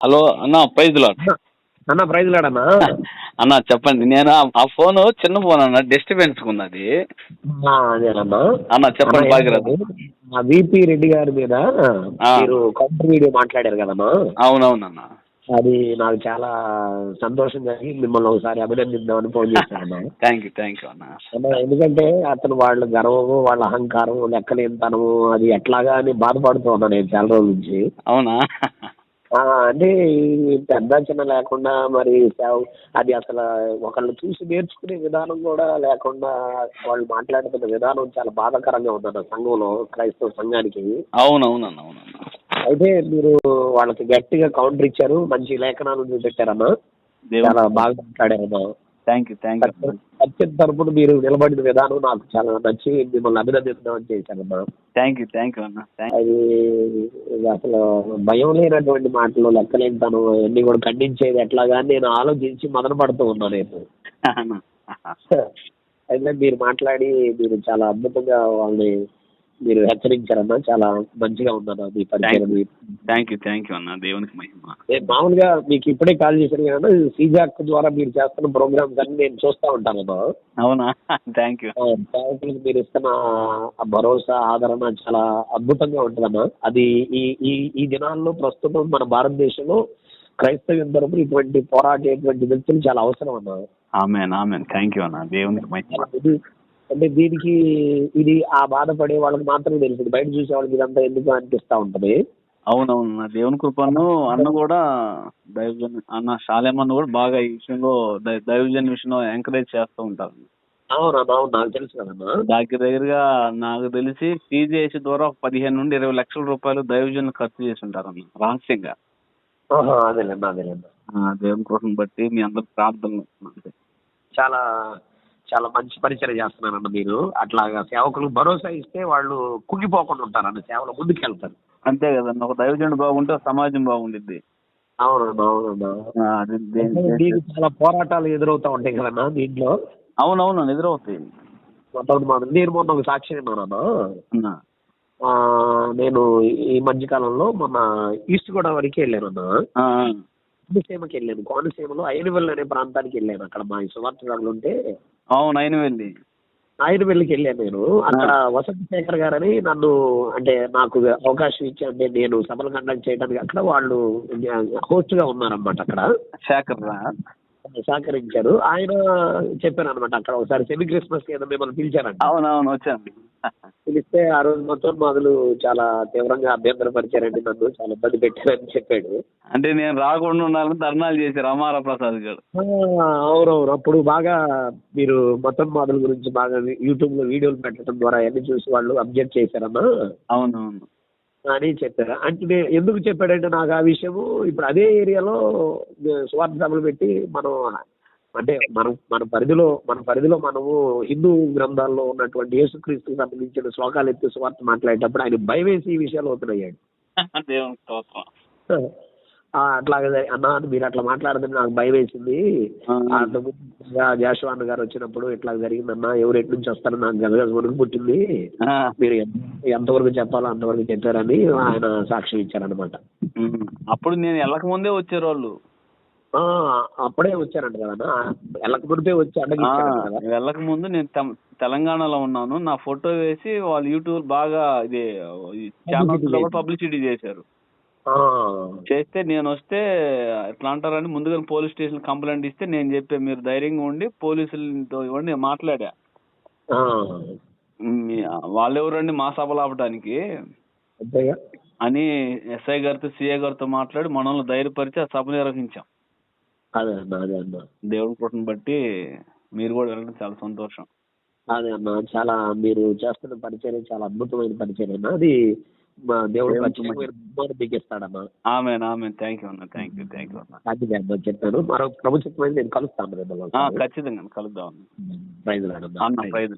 Hello అన్న praise lord. అన్న praise లాడన్నా అన్న. చెప్పండి నేను ఆ- ఫోన్ చిన్న ఫోన్ అన్న డిస్టర్బెన్స్ ఉన్నది అన్న చెప్పండి మా విపి రెడ్డి గారి మీద. మీరు కౌంటర్ వీడియో మాట్లాడారు కదన్నా అవునవునన్న. అది నాకు చాలా సంతోషం కలిగి మిమ్మల్ని ఒకసారి అభినందిద్దామని ఫోన్ చేశాను థ్యాంక్ యూ థ్యాంక్ యూ అన్న. అన్న ఎందుకంటే అతను వాళ్ళ గర్వము వాళ్ళ అహంకారం లెక్కలేనితనము అది ఎట్లాగా అని బాధపడుతూ ఉన్నాను నేను చాలా రోజుల నుంచి. అవునా? అంటే ఈ పెద్ద చిన్న లేకుండా మరి అది అసలు ఒకళ్ళు చూసి నేర్చుకునే విధానం కూడా లేకుండా వాళ్ళు మాట్లాడుతున్న విధానం చాలా బాధాకరంగా ఉందన్న సంఘంలో క్రైస్తవ సంఘానికి. అవునవునన్న అవునన్న. అయితే మీరు వాళ్ళకి గట్టిగా కౌంటర్ ఇచ్చారు మంచి లేఖనాలు చూపెట్టారన్న దేవుడు చాలా బాగా మాట్లాడారన్న. థ్యాంక్ యూ థ్యాంక్ యూ సత్యం తరపున మీరు నిలబడిన విధానం నాకు చాలా నచ్చి మిమ్మల్ని అభినందిద్దామని చేశానమ్మా థ్యాంక్ యూ థ్యాంక్ యూ అన్న. అది అసలు భయం లేనటువంటి మాటలు లెక్కలేని తను అన్ని కూడా ఖండించేది ఎట్లాగా నేను ఆలోచించి మదన పడుతూ ఉన్నాను నేను. అయితే మీరు మాట్లాడి మీరు చాలా అద్భుతంగా వాళ్ళని మీరు హెచ్చరించారన్న చాలా మంచిగా ఉందన్న మీ పరిచయం థ్యాంక్ యూ థ్యాంక్ యూ అన్న. దేవునికి మహిమ. మామూలుగా మీకు ఇప్పుడే కాల్ చేశాను కదా సీజాక్ ద్వారా మీరు చేస్తున్న ప్రోగ్రామ్స్ అన్ని నేను చూస్తూ ఉంటానమ్మా అవునా? థ్యాంక్ యూ సేవకులకు మీరు ఇస్తున్న భరోసా ఆదరణ చాలా అద్భుతంగా ఉంటుందమ్మా అది ఈ ఈ ఈ దినాల్లో ప్రస్తుతం మన భారతదేశంలో క్రైస్తవ తరపున ఇటువంటి పోరాటేటువంటి వ్యక్తులు చాలా అవసరం అన్న ఆమెన్ ఆమెన్ థ్యాంక్ యూ అన్న. దేవునికి మహిమ. అంటే దీనికి ఇది ఆ బాధపడే వాళ్ళకి మాత్రమే తెలుస్తుంది బయట చూసే వాళ్ళకి ఇదంతా ఎందుకు అనిపిస్తా ఉంటది? అవునవును. నా దేవుని కృపను అన్న కూడా దైవజన్ అన్న శాలేం అన్న కూడా బాగా ఈ విషయంలో దైవజన్ విషయంలో ఎంకరేజ్ చేస్తూ ఉంటారు. అవునన్నా అవును. నాకు తెలుసు కదన్నా దగ్గర దగ్గరగా నాకు తెలిసి టీజేఎస్ ద్వారా ఒక పదిహేను నుండి ఇరవై లక్షల రూపాయలు దైవజన్ ఖర్చు చేసి ఉంటారు అన్న రహస్యంగా అదేలేండి అదేలేండి దేవుని కోసం బట్టి మీ అందరు ప్రార్థనలు. చాలా చాలా మంచి పరిచయం చేస్తున్నారన్న మీరు. అట్లాగా సేవకులకు భరోసా ఇస్తే వాళ్ళు కుంగిపోకుండా ఉంటారన్న సేవలో ముందుకెళ్తారు. అంతే కదన్న ఒక దైవజనుడు బాగుంటే సమాజం బాగుండిద్ది. అవునన్నా అవునన్నా దీనికి చాలా పోరాటాలు ఎదురవుతా ఉంటాయి కదన్నా దీంట్లో? అవునవును ఎదురవుతాయి. నేను మొన్న ఒక సాక్షి అన్న ఆ, నేను ఈ మధ్య కాలంలో మొన్న ఈస్ట్ గోదావరికి వెళ్ళానన్నా. ఆ, కోనసీమకి వెళ్ళాను కోనసీమలో ఐనవెల్ అనే ప్రాంతానికి వెళ్ళాను అక్కడ. మా సువార్తలు ఉంటే అవును అయిన వెళ్ళి ఐనవెల్లికి వెళ్ళాను నేను. అక్కడ వసంత శేఖర్ గారని నన్ను అంటే నాకు అవకాశం ఇచ్చి అంటే నేను సభలు కండక్ట్ చేయడానికి అక్కడ వాళ్ళు హోస్ట్గా ఉన్నారన్నమాట అక్కడ. శేఖర్ రా సహకరించారు. ఆయన చెప్పారు అనమాట అక్కడ ఒకసారి సెమీ క్రిస్మస్ ఏదో మిమ్మల్ని పిలిచారంట. అవునవును వచ్చాను. పిలిస్తే ఆ రోజు మొత్తం మొదలు చాలా తీవ్రంగా అభ్యంతరపరిచారండి నన్ను. చాలా ఇబ్బంది పెట్టారని చెప్పాడు. అంటే నేను రాకుండా ఉండాలని ధర్నాలు చేశారు అమారా ప్రసాద్ గారు అవునవును. అప్పుడు బాగా మీరు మొత్తం మొదల గురించి బాగా యూట్యూబ్లో వీడియోలు పెట్టడం ద్వారా అన్ని చూసి వాళ్ళు అబ్జెక్ట్ చేశారన్నా అవునవును. అని చెప్పారు. అంటే ఎందుకు చెప్పాడంటే నాకు ఆ విషయము ఇప్పుడు అదే ఏరియాలో స్వార్థ సభలు పెట్టి మనం అంటే మనం మన పరిధిలో మన పరిధిలో మనము హిందూ గ్రంథాల్లో ఉన్నటువంటి యేసుక్రీస్తుకు సంబంధించిన శ్లోకాలు ఎత్తి స్వార్థ మాట్లాడేటప్పుడు ఆయన భయం వేసి ఈ విషయాలు ఓపెన్ అట్లాగే అన్న మీరు అట్లా మాట్లాడదని నాకు భయం వేసింది. ఆ. జాషువా అన్న గారు వచ్చినప్పుడు ఇట్లా జరిగిందన్న ఎవరు ఎటు నుంచి వస్తారో నాకు వణుకు పుట్టింది. మీరు ఎంత- ఎంతవరకు చెప్పాలో అంతవరకు చెప్పారని ఆయన సాక్ష్యం ఇచ్చారనమాట. అప్పుడు నేను వెళ్ళక ముందే వచ్చారు వాళ్ళు ఆ, అప్పుడే వచ్చారంట కదా వెళ్ళక మునిపే వచ్చి కదా. వెళ్ళక ముందు నేను తెలంగాణలో ఉన్నాను. నా ఫోటో వేసి వాళ్ళు యూట్యూబ్ బాగా ఇది ఛానల్స్లో పబ్లిసిటీ చేశారు. చేస్తే నేను వస్తే ఎట్లా అంటారని ముందుగా పోలీస్ స్టేషన్ కంప్లైంట్ ఇస్తే నేను చెప్పే మీరు ధైర్యంగా ఉండి పోలీసులతో ఇవ్వండి నేను మాట్లాడా? వాళ్ళెవరండి మా సభలు ఆపడానికి అని ఎస్ఐ గారితో సిఐ గారితో మాట్లాడి మనల్ని ధైర్యపరిచి ఆ సభ నిర్వహించాం. దేవుడి కృపను బట్టి మీరు కూడా వెళ్ళడం చాలా సంతోషం. అదే అన్న చాలా మీరు చేస్తున్న పరిచయం చాలా అద్భుతమైన పరిచయం అన్న. అది దేవుడు ప్రత్యేకమైన ఇస్తాడన్న ఆమె ఆమె థ్యాంక్ యూ అన్న. థ్యాంక్ యూ థ్యాంక్ యూ అన్న. అది అన్న చెప్పాను మరో ప్రభుత్వమైన నేను కలుస్తాను ఖచ్చితంగా కలుద్దాం ప్రైజ్ అన్న ప్రైజ్.